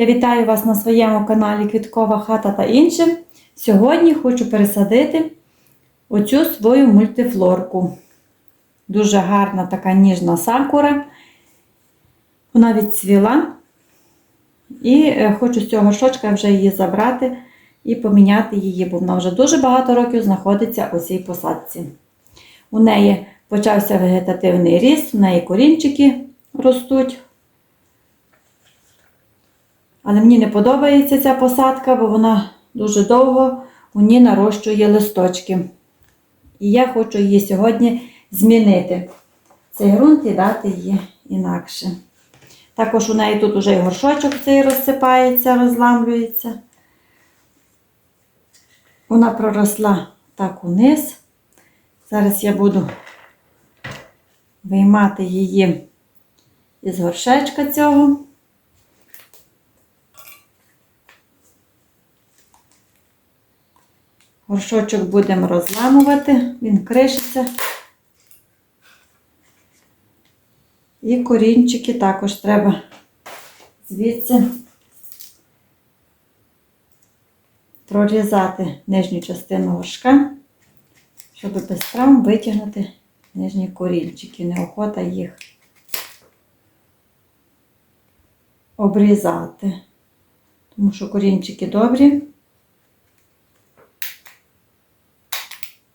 Я вітаю вас на своєму каналі Квіткова хата та інше. Сьогодні хочу пересадити оцю свою мультифлорку. Дуже гарна така ніжна сакура. Вона відцвіла. І е, хочу з цього шочка вже її забрати і поміняти її, бо вона вже дуже багато років знаходиться у цій посадці. У неї почався вегетативний ріст, у неї корінчики ростуть. Але мені не подобається ця посадка, бо вона дуже довго у ній нарощує листочки. І я хочу її сьогодні змінити. Цей ґрунт і дати її інакше. Також у неї тут уже і горшочок цей розсипається, розламлюється. Вона проросла так униз. Зараз я буду виймати її із горшечка цього. Горшочок будемо розламувати, він кришиться. І корінчики також треба звідси прорізати нижню частину горшка, щоб без травм витягнути нижні корінчики. Неохота їх обрізати, тому що корінчики добрі.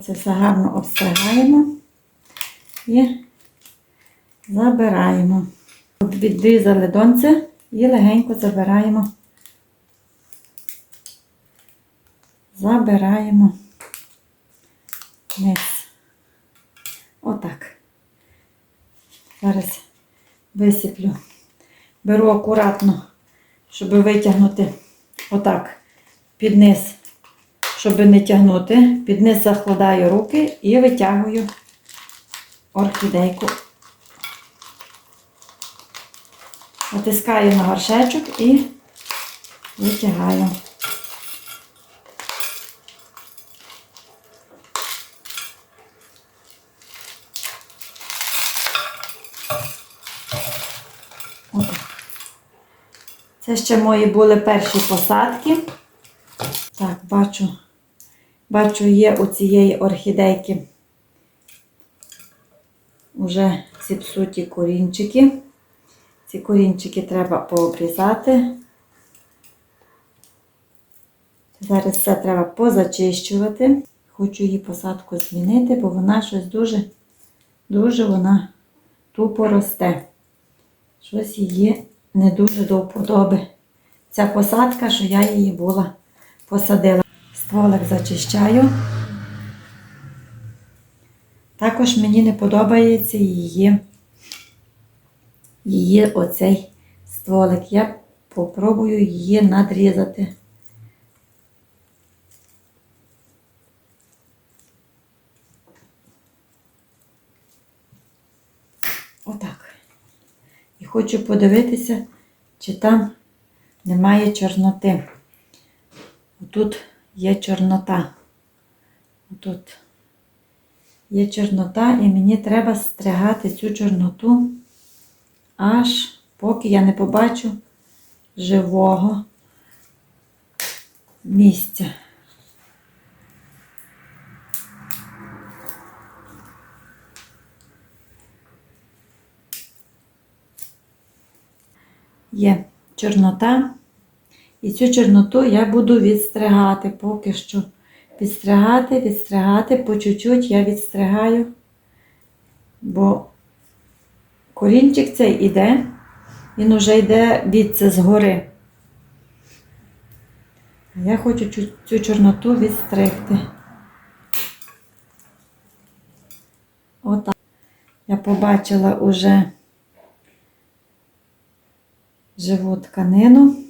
Це все гарно обстригаємо і забираємо. Відрізали донце і легенько забираємо. Забираємо вниз. Отак. Зараз висиплю. Беру акуратно, щоб витягнути отак під низ щоб не тягнути, під низ закладаю руки і витягую орхідейку. Натискаю на горшечок і витягаю. Це ще мої були перші посадки. Так, бачу, бачу, є у цієї орхідейки вже зіпсуті корінчики. Ці корінчики треба пообрізати. Зараз все треба позачищувати. Хочу її посадку змінити, бо вона щось дуже, дуже вона тупо росте. Щось її не дуже до вподоби. Ця посадка, що я її була посадила. Стволик зачищаю. Також мені не подобається її, її оцей стволик. Я попробую її надрізати. Отак. І хочу подивитися, чи там немає чорноти. Тут є чорнота. Тут є чорнота, і мені треба стригати цю чорноту, аж поки я не побачу живого місця. Є чорнота. І цю чорноту я буду відстригати поки що. Відстригати, відстригати, по чуть-чуть я відстригаю, бо корінчик цей іде, він уже йде від згори. Я хочу цю, цю чорноту відстригти. Отак. Я побачила уже живу тканину.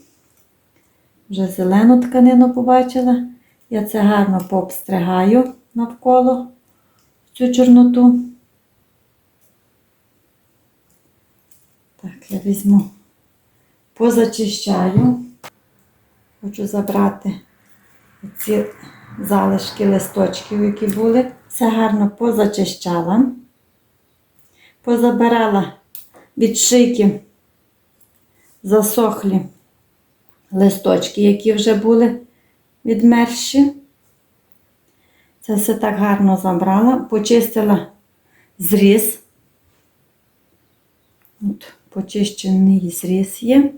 Вже зелену тканину побачила. Я це гарно пообстригаю навколо цю чорноту. Так, я візьму, позачищаю. Хочу забрати ці залишки листочків, які були. Все гарно позачищала, позабирала від шийки засохлі листочки, які вже були відмерші. Це все так гарно забрала, почистила зріз. От, почищений зріз є.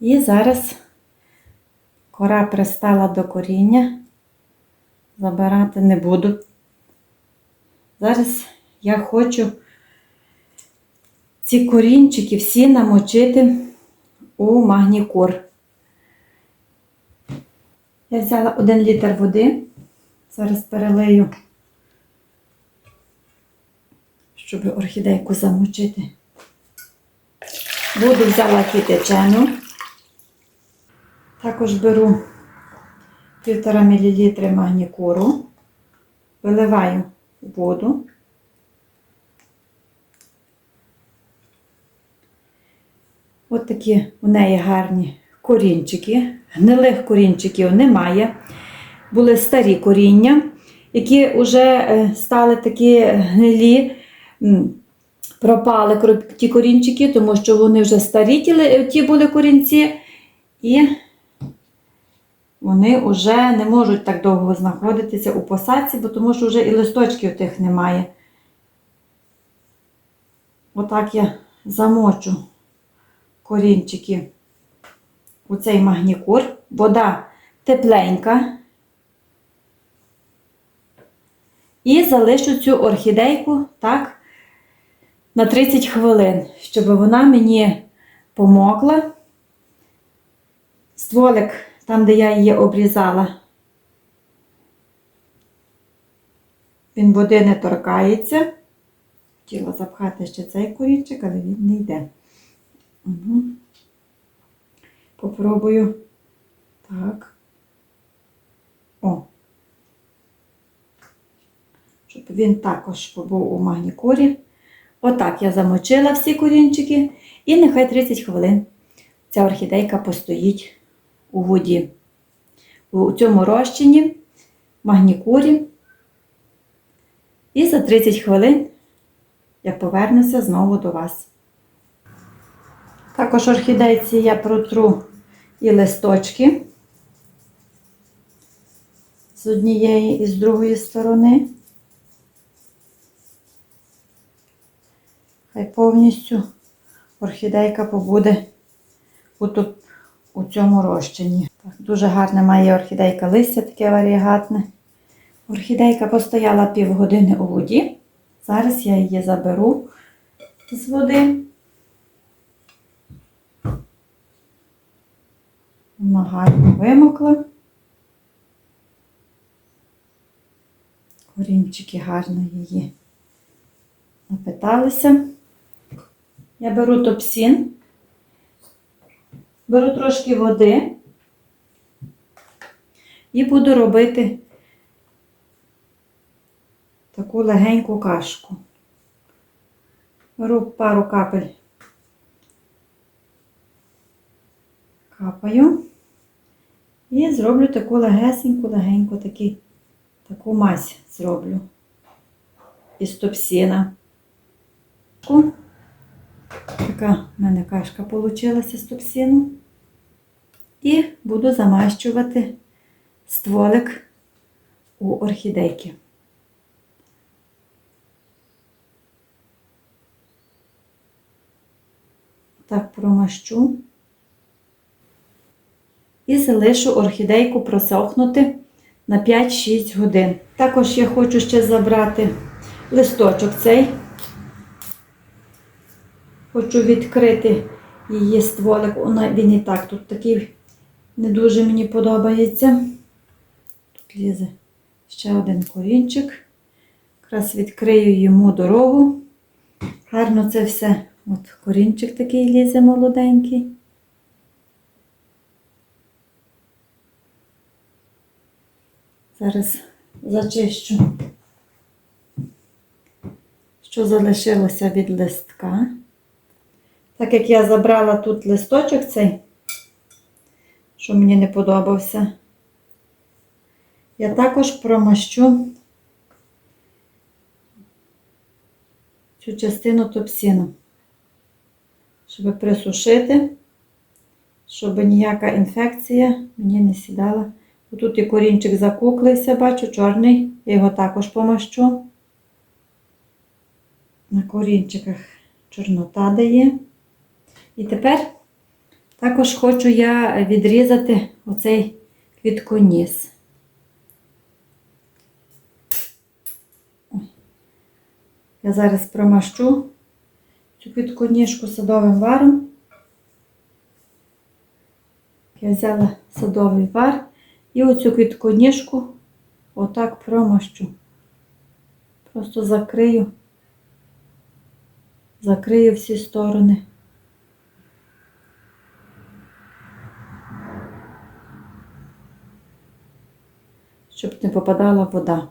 І зараз кора пристала до коріння. Забирати не буду. Зараз я хочу ці корінчики всі намочити у магнікур. Я взяла 1 літр води. Зараз перелию, щоб орхідейку замочити. Воду взяла кипячену. Також беру 1,5 мл магнікуру, виливаю воду. От такі у неї гарні корінчики. Гнилих корінчиків немає. Були старі коріння, які вже стали такі гнилі, пропали ті корінчики, тому що вони вже старі ті були корінці, і вони вже не можуть так довго знаходитися у посадці, бо тому що вже і листочків тих немає. Отак я замочу корінчики у цей магнікур. Вода тепленька. І залишу цю орхідейку так на 30 хвилин, щоб вона мені помокла. Стволик, там, де я її обрізала, він води не торкається. Хотіла запхати ще цей корінчик, але він не йде. Угу. Попробую. Так. О. Щоб він також побув у магнікурі. Отак я замочила всі корінчики. І нехай 30 хвилин ця орхідейка постоїть у воді. У цьому розчині, магнікурі. І за 30 хвилин я повернуся знову до вас. Також орхідейці я протру і листочки з однієї і з другої сторони. Хай повністю орхідейка побуде у, цьому розчині. Дуже гарне має орхідейка листя, таке варігатне. Орхідейка постояла півгодини у воді. Зараз я її заберу з води. Вона гарно вимокла. Корінчики гарно її напиталися. Я беру топсін, беру трошки води і буду робити таку легеньку кашку. Беру пару капель капаю і зроблю таку легесеньку, легеньку такі, таку мазь зроблю із топсіна. Така в мене кашка вийшла з топсіну. І буду замащувати стволик у орхідейки. Так промащу і залишу орхідейку просохнути на 5-6 годин. Також я хочу ще забрати листочок цей. Хочу відкрити її стволик. Він і так тут такий не дуже мені подобається. Тут лізе ще один корінчик. Якраз відкрию йому дорогу. Гарно це все. От корінчик такий лізе молоденький. Зараз зачищу, що залишилося від листка. Так як я забрала тут листочок цей, що мені не подобався, я також промащу цю частину топсіну, щоб присушити, щоб ніяка інфекція мені не сідала. Тут і корінчик закуклився, бачу, чорний. Я його також помащу. На корінчиках чорнота дає. І тепер також хочу я відрізати оцей квітконіс. Я зараз промащу цю квітконіжку садовим варом. Я взяла садовий вар і оцю квітконіжку отак промащу. Просто закрию, закрию всі сторони. Щоб не попадала вода.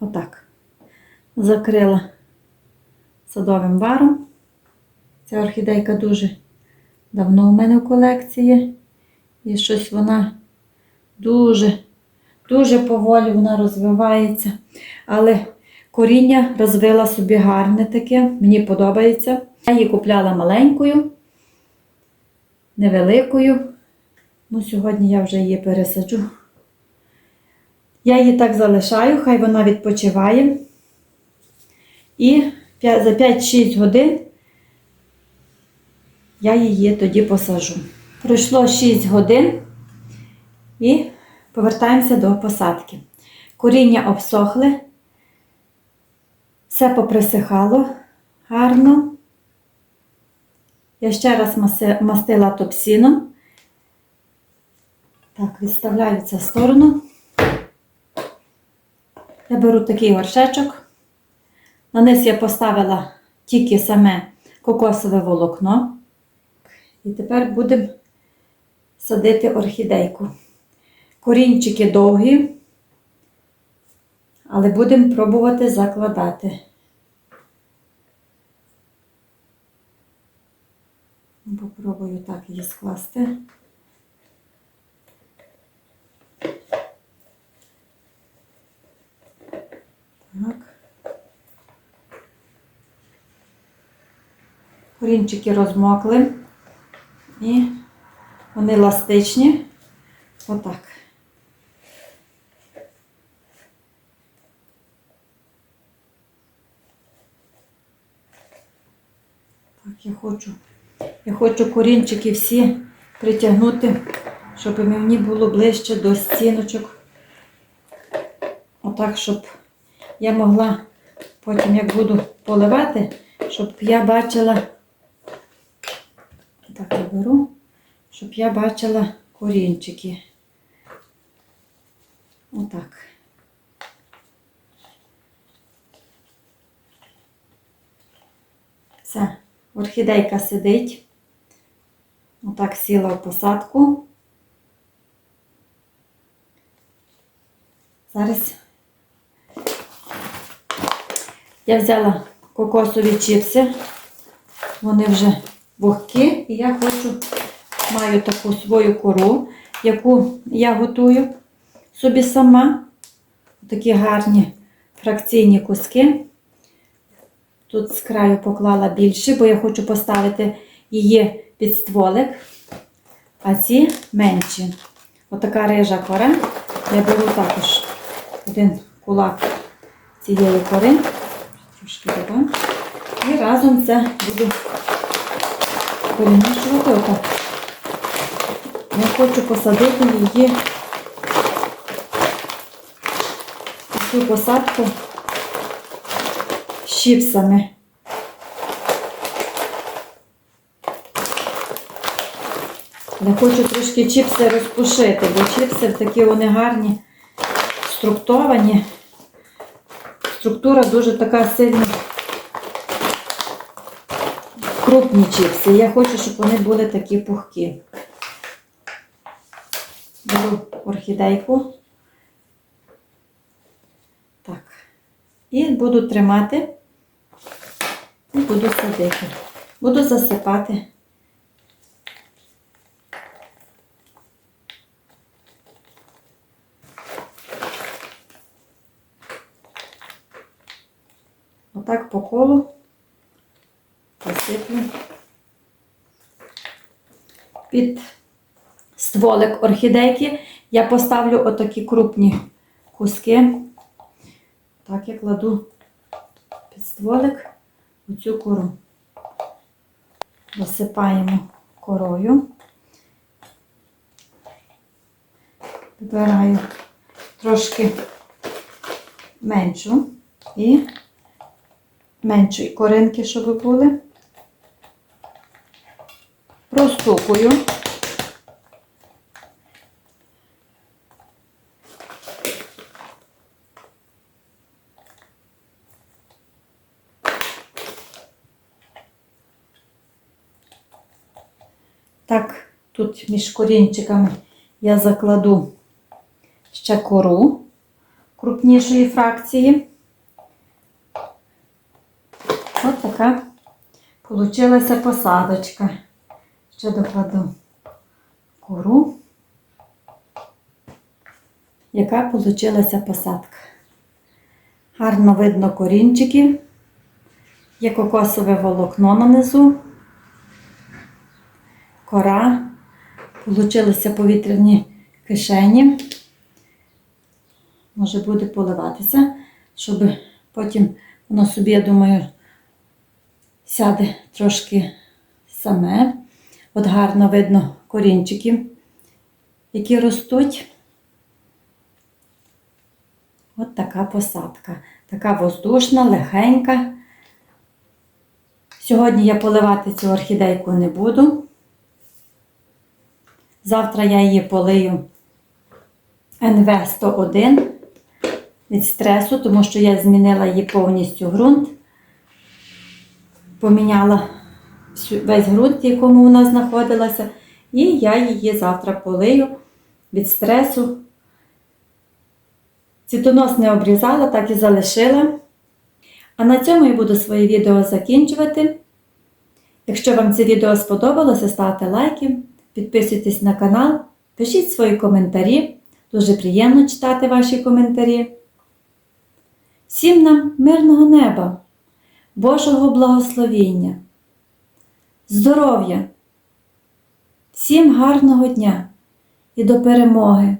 Отак. Закрила садовим варом. Ця орхідейка дуже давно у мене в колекції. І щось вона дуже, дуже поволі вона розвивається. Але коріння розвила собі гарне таке, мені подобається. Я її купляла маленькою, невеликою. Ну, сьогодні я вже її пересаджу. Я її так залишаю, хай вона відпочиває. І за 5-6 годин я її тоді посажу. Пройшло 6 годин і повертаємося до посадки. Коріння обсохли, все поприсихало гарно. Я ще раз мастила топсіном. Так, відставляю це в сторону. Я беру такий горшечок. На низ я поставила тільки саме кокосове волокно. І тепер будемо садити орхідейку. Корінчики довгі, але будемо пробувати закладати. Попробую так її скласти. Так. Корінчики розмокли і вони еластичні. Отак. Так, я хочу. Я хочу корінчики всі притягнути, щоб мені було ближче до стіночок. Отак, щоб я могла потім, як буду поливати, щоб я бачила. Так я беру, щоб я бачила корінчики. Отак. Все, орхідейка сидить. Отак сіла в посадку. Зараз я взяла кокосові чіпси. Вони вже вогкі, і я хочу, маю таку свою кору, яку я готую собі сама. Такі гарні фракційні куски. Тут з краю поклала більше, бо я хочу поставити її під стволик, а ці менші. Отака рижа кора. Я беру також один кулак цієї кори, трошки додам. І разом це буду перемішувати отак. Я хочу посадити її цю посадку з чіпсами. Я хочу трошки чіпси розпушити, бо чіпси такі вони гарні, структовані. Структура дуже така сильна. Крупні чіпси. Я хочу, щоб вони були такі пухкі. Беру орхідейку. Так. І буду тримати і буду садити. Буду засипати. отак по колу посиплю під стволик орхідейки. Я поставлю отакі крупні куски. Так я кладу під стволик оцю кору. Засипаємо корою. Вибираю трошки меншу і меншої коринки, щоб були. Простукую. Так, тут між корінчиками я закладу ще кору крупнішої фракції. Ось така получилася посадочка. Ще докладу кору. Яка получилася посадка. Гарно видно корінчики. Є кокосове волокно нанизу. Кора. Получилися повітряні кишені. Може буде поливатися, щоб потім воно собі, я думаю, сяде трошки саме. От гарно видно корінчики, які ростуть. От така посадка. Така воздушна, легенька. Сьогодні я поливати цю орхідейку не буду. Завтра я її полию НВ-101 від стресу, тому що я змінила її повністю ґрунт. Поміняла весь ґрунт, в якому вона знаходилася, і я її завтра полию від стресу. Цвітонос не обрізала, так і залишила. А на цьому я буду своє відео закінчувати. Якщо вам це відео сподобалося, ставте лайки, підписуйтесь на канал, пишіть свої коментарі. Дуже приємно читати ваші коментарі. Всім нам мирного неба, Божого благословіння, здоров'я, всім гарного дня і до перемоги!